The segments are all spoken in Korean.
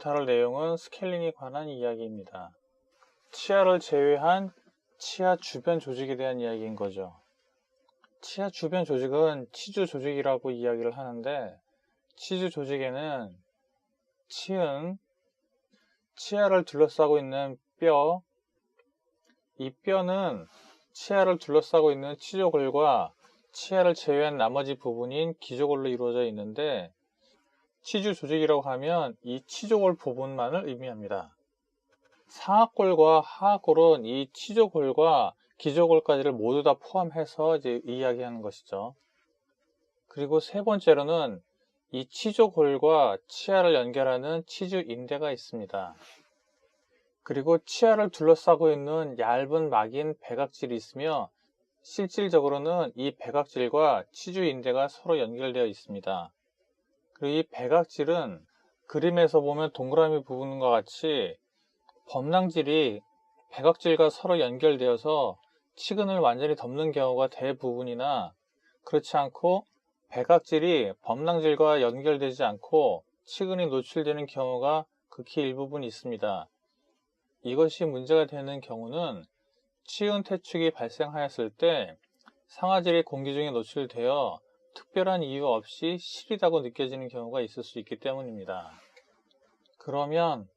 다룰 내용은 스케일링에 관한 이야기입니다. 치아를 제외한 치아 주변 조직에 대한 이야기인 거죠. 치아 주변 조직은 치주 조직이라고 이야기를 하는데 치주 조직에는 치은, 치아를 둘러싸고 있는 뼈, 이 뼈는 치아를 둘러싸고 있는 치조골과 치아를 제외한 나머지 부분인 기조골로 이루어져 있는데 치주 조직이라고 하면 이 치조골 부분만을 의미합니다. 상악골과 하악골은 이 치조골과 기조골까지를 모두 다 포함해서 이제 이야기하는 것이죠. 그리고 세 번째로는 이 치조골과 치아를 연결하는 치주 인대가 있습니다. 그리고 치아를 둘러싸고 있는 얇은 막인 백악질이 있으며 실질적으로는 이 백악질과 치주 인대가 서로 연결되어 있습니다. 이 백악질은 그림에서 보면 동그라미 부분과 같이 범랑질이 백악질과 서로 연결되어서 치근을 완전히 덮는 경우가 대부분이나 그렇지 않고 백악질이 범랑질과 연결되지 않고 치근이 노출되는 경우가 극히 일부분 있습니다. 이것이 문제가 되는 경우는 치은 퇴축이 발생하였을 때 상아질이 공기 중에 노출되어 특별한 이유 없이 시리다고 느껴지는 경우가 있을 수 있기 때문입니다. 그러면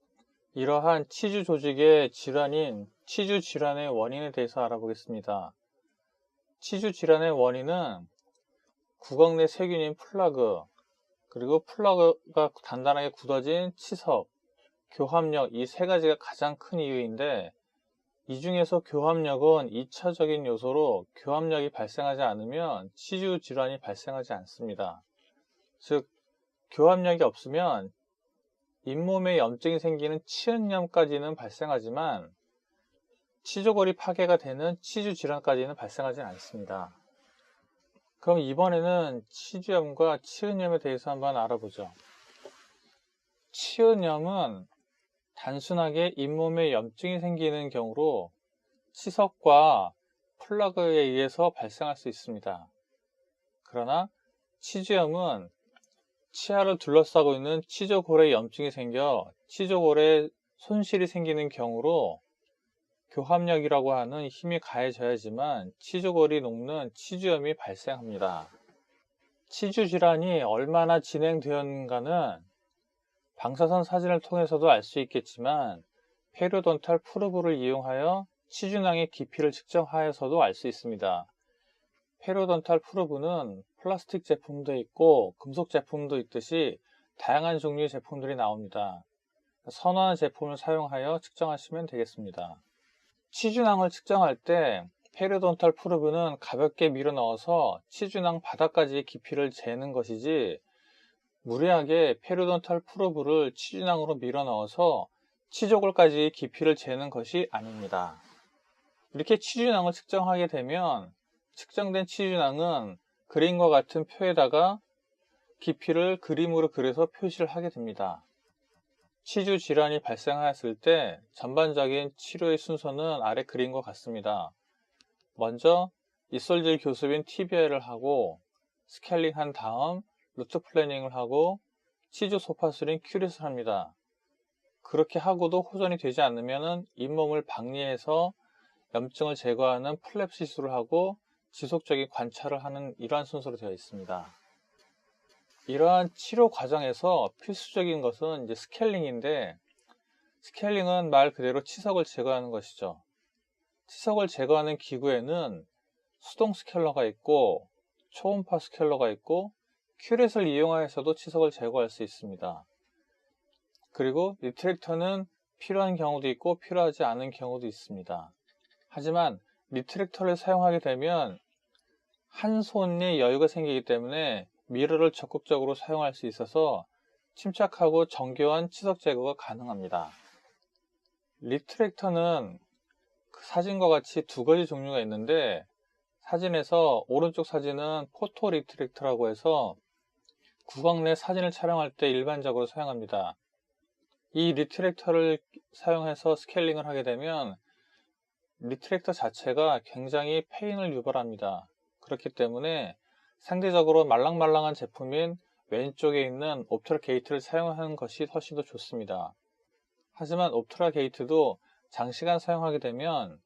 이러한 치주 조직의 질환인 치주 질환의 원인에 대해서 알아보겠습니다. 치주 질환의 원인은 구강 내 세균인 플라그, 그리고 플라그가 단단하게 굳어진 치석, 교합력 이 세 가지가 가장 큰 이유인데 이 중에서 교합력은 2차적인 요소로 교합력이 발생하지 않으면 치주 질환이 발생하지 않습니다. 즉 교합력이 없으면 잇몸에 염증이 생기는 치은염까지는 발생하지만 치조골이 파괴가 되는 치주 질환까지는 발생하지 않습니다. 그럼 이번에는 치주염과 치은염에 대해서 한번 알아보죠. 치은염은 단순하게 잇몸에 염증이 생기는 경우로 치석과 플라그에 의해서 발생할 수 있습니다. 그러나 치주염은 치아를 둘러싸고 있는 치조골에 염증이 생겨 치조골에 손실이 생기는 경우로 교합력이라고 하는 힘이 가해져야지만 치조골이 녹는 치주염이 발생합니다. 치주 질환이 얼마나 진행되었는가는 방사선 사진을 통해서도 알 수 있겠지만 페리오돈탈 프로브를 이용하여 치주낭의 깊이를 측정하여서도 알 수 있습니다. 페리오돈탈 프로브는 플라스틱 제품도 있고 금속 제품도 있듯이 다양한 종류의 제품들이 나옵니다. 선호하는 제품을 사용하여 측정하시면 되겠습니다. 치주낭을 측정할 때 페리오돈탈 프로브는 가볍게 밀어 넣어서 치주낭 바닥까지 깊이를 재는 것이지 무리하게 페리오돈탈 프로브를 치주낭으로 밀어 넣어서 치조골까지 깊이를 재는 것이 아닙니다. 이렇게 치주낭을 측정하게 되면 측정된 치주낭은 그림과 같은 표에다가 깊이를 그림으로 그려서 표시를 하게 됩니다. 치주 질환이 발생하였을 때 전반적인 치료의 순서는 아래 그림과 같습니다. 먼저 이솔질 교습인 TBI를 하고 스케일링 한 다음 루트 플래닝을 하고 치주 소파술인 큐릿을 합니다. 그렇게 하고도 호전이 되지 않으면 잇몸을 박리해서 염증을 제거하는 플랩 시술을 하고 지속적인 관찰을 하는 이러한 순서로 되어 있습니다. 이러한 치료 과정에서 필수적인 것은 이제 스케일링인데 스케일링은 말 그대로 치석을 제거하는 것이죠. 치석을 제거하는 기구에는 수동 스케일러가 있고 초음파 스케일러가 있고 큐렛을 이용하여서도 치석을 제거할 수 있습니다. 그리고 리트랙터는 필요한 경우도 있고 필요하지 않은 경우도 있습니다. 하지만 리트랙터를 사용하게 되면 한 손에 여유가 생기기 때문에 미러를 적극적으로 사용할 수 있어서 침착하고 정교한 치석 제거가 가능합니다. 리트랙터는 그 사진과 같이 두 가지 종류가 있는데 사진에서 오른쪽 사진은 포토 리트랙터라고 해서 구강 내 사진을 촬영할 때 일반적으로 사용합니다. 이 리트랙터를 사용해서 스케일링을 하게 되면 리트랙터 자체가 굉장히 페인을 유발합니다. 그렇기 때문에 상대적으로 말랑말랑한 제품인 왼쪽에 있는 옵트라 게이트를 사용하는 것이 훨씬 더 좋습니다. 하지만 옵트라 게이트도 장시간 사용하게 되면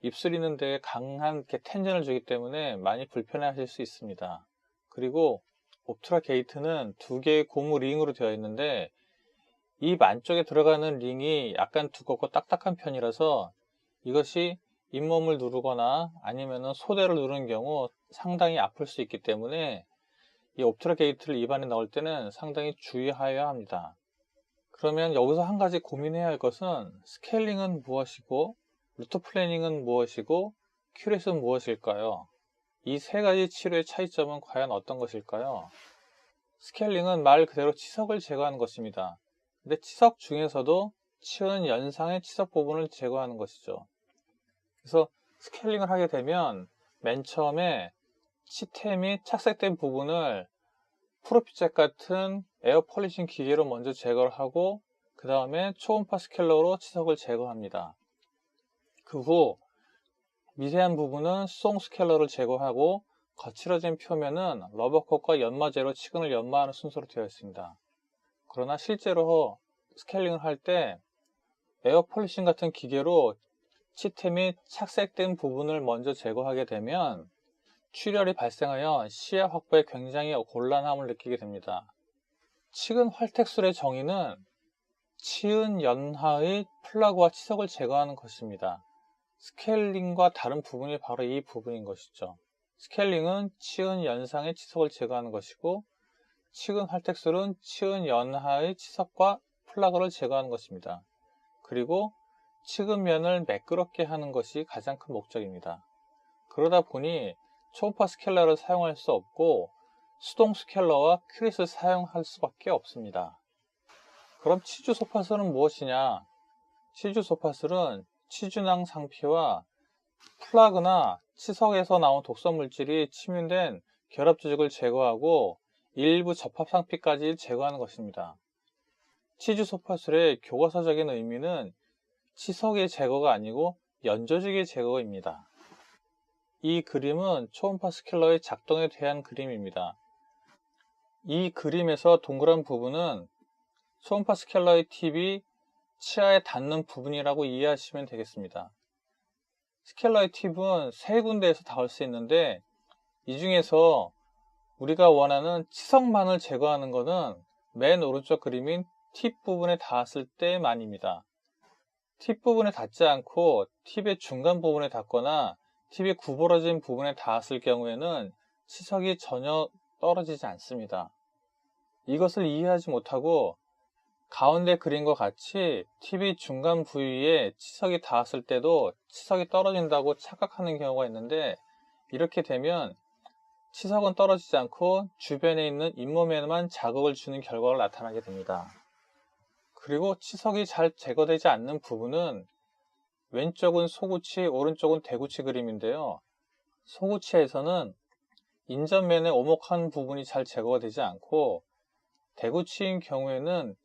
입술 있는 데에 강한 텐션을 주기 때문에 많이 불편해 하실 수 있습니다. 그리고 옵트라 게이트는 두 개의 고무 링으로 되어 있는데 입 안쪽에 들어가는 링이 약간 두껍고 딱딱한 편이라서 이것이 잇몸을 누르거나 아니면 소대를 누르는 경우 상당히 아플 수 있기 때문에 이 옵트라 게이트를 입안에 넣을 때는 상당히 주의하여야 합니다. 그러면 여기서 한 가지 고민해야 할 것은 스케일링은 무엇이고 루트 플래닝은 무엇이고 큐렛은 무엇일까요? 이 세 가지 치료의 차이점은 과연 어떤 것일까요? 스케일링은 말 그대로 치석을 제거하는 것입니다. 근데 치석 중에서도 치은 연상의 치석 부분을 제거하는 것이죠. 그래서 스케일링을 하게 되면 맨 처음에 치템이 착색된 부분을 프로피잭 같은 에어 폴리싱 기계로 먼저 제거를 하고 그 다음에 초음파 스케일러로 치석을 제거합니다. 그 후 미세한 부분은 수송 스케일러를 제거하고 거칠어진 표면은 러버컷과 연마제로 치근을 연마하는 순서로 되어 있습니다. 그러나 실제로 스케일링을 할 때 에어 폴리싱 같은 기계로 치템이 착색된 부분을 먼저 제거하게 되면 출혈이 발생하여 시야 확보에 굉장히 곤란함을 느끼게 됩니다. 치근 활택술의 정의는 치은 연하의 플라그와 치석을 제거하는 것입니다. 스케일링과 다른 부분이 바로 이 부분인 것이죠. 스케일링은 치은 연상의 치석을 제거하는 것이고 치근 활택술은 치은 연하의 치석과 플라그를 제거하는 것입니다. 그리고 치근면을 매끄럽게 하는 것이 가장 큰 목적입니다. 그러다 보니 초음파 스케일러를 사용할 수 없고 수동 스케일러와 큐릿을 사용할 수밖에 없습니다. 그럼 치주 소파술은 무엇이냐? 치주 소파술은 치주낭 상피와 플라그나 치석에서 나온 독성 물질이 침윤된 결합 조직을 제거하고 일부 접합 상피까지 제거하는 것입니다. 치주 소파술의 교과서적인 의미는 치석의 제거가 아니고 연조직의 제거입니다. 이 그림은 초음파 스킬러의 작동에 대한 그림입니다. 이 그림에서 동그란 부분은 초음파 스킬러의 팁이 치아에 닿는 부분이라고 이해하시면 되겠습니다. 스켈러의 팁은 세 군데에서 닿을 수 있는데 이 중에서 우리가 원하는 치석만을 제거하는 것은 맨 오른쪽 그림인 팁 부분에 닿았을 때만입니다. 팁 부분에 닿지 않고 팁의 중간 부분에 닿거나 팁이 구부러진 부분에 닿았을 경우에는 치석이 전혀 떨어지지 않습니다. 이것을 이해하지 못하고 가운데 그림과 같이 팁이 중간 부위에 치석이 닿았을 때도 치석이 떨어진다고 착각하는 경우가 있는데 이렇게 되면 치석은 떨어지지 않고 주변에 있는 잇몸에만 자극을 주는 결과가 나타나게 됩니다. 그리고 치석이 잘 제거되지 않는 부분은 왼쪽은 소구치, 오른쪽은 대구치 그림인데요. 소구치에서는 인전면의 오목한 부분이 잘 제거가 되지 않고 대구치인 경우에는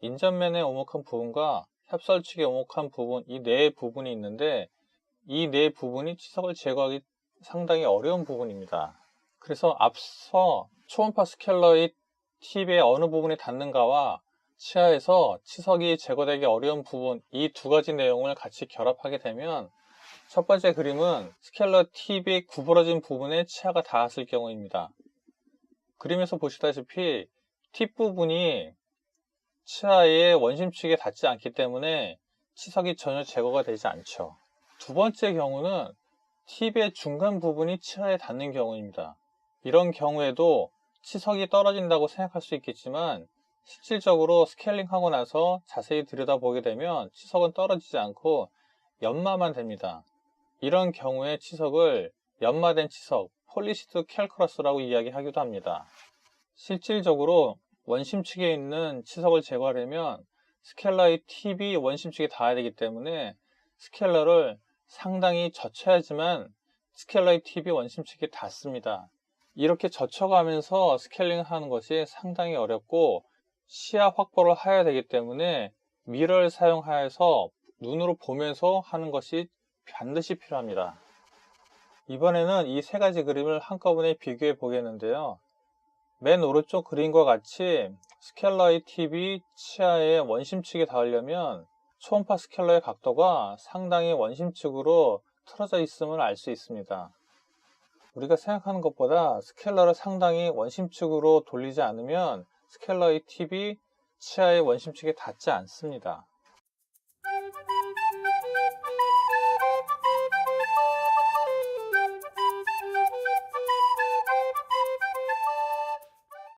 인전면의 오목한 부분과 협설축의 오목한 부분 이 네 부분이 있는데 이 네 부분이 치석을 제거하기 상당히 어려운 부분입니다. 그래서 앞서 초음파 스켈러의 팁의 어느 부분에 닿는가와 치아에서 치석이 제거되기 어려운 부분 이 두 가지 내용을 같이 결합하게 되면 첫 번째 그림은 스켈러 팁이 구부러진 부분에 치아가 닿았을 경우입니다. 그림에서 보시다시피 팁 부분이 치아의 원심축에 닿지 않기 때문에 치석이 전혀 제거가 되지 않죠. 두 번째 경우는 팁의 중간 부분이 치아에 닿는 경우입니다. 이런 경우에도 치석이 떨어진다고 생각할 수 있겠지만 실질적으로 스케일링하고 나서 자세히 들여다보게 되면 치석은 떨어지지 않고 연마만 됩니다. 이런 경우에 치석을 연마된 치석, 폴리시드 캘크러스라고 이야기하기도 합니다. 실질적으로 원심축에 있는 치석을 제거하려면 스켈러의 팁이 원심축에 닿아야 되기 때문에 스켈러를 상당히 젖혀야지만 스켈러의 팁이 원심축에 닿습니다. 이렇게 젖혀가면서 스케일링 하는 것이 상당히 어렵고 시야 확보를 해야 되기 때문에 미러를 사용하여서 눈으로 보면서 하는 것이 반드시 필요합니다. 이번에는 이 세 가지 그림을 한꺼번에 비교해 보겠는데요. 맨 오른쪽 그림과 같이 스켈러의 팁이 치아의 원심축에 닿으려면 초음파 스켈러의 각도가 상당히 원심축으로 틀어져 있음을 알 수 있습니다. 우리가 생각하는 것보다 스켈러를 상당히 원심축으로 돌리지 않으면 스켈러의 팁이 치아의 원심축에 닿지 않습니다.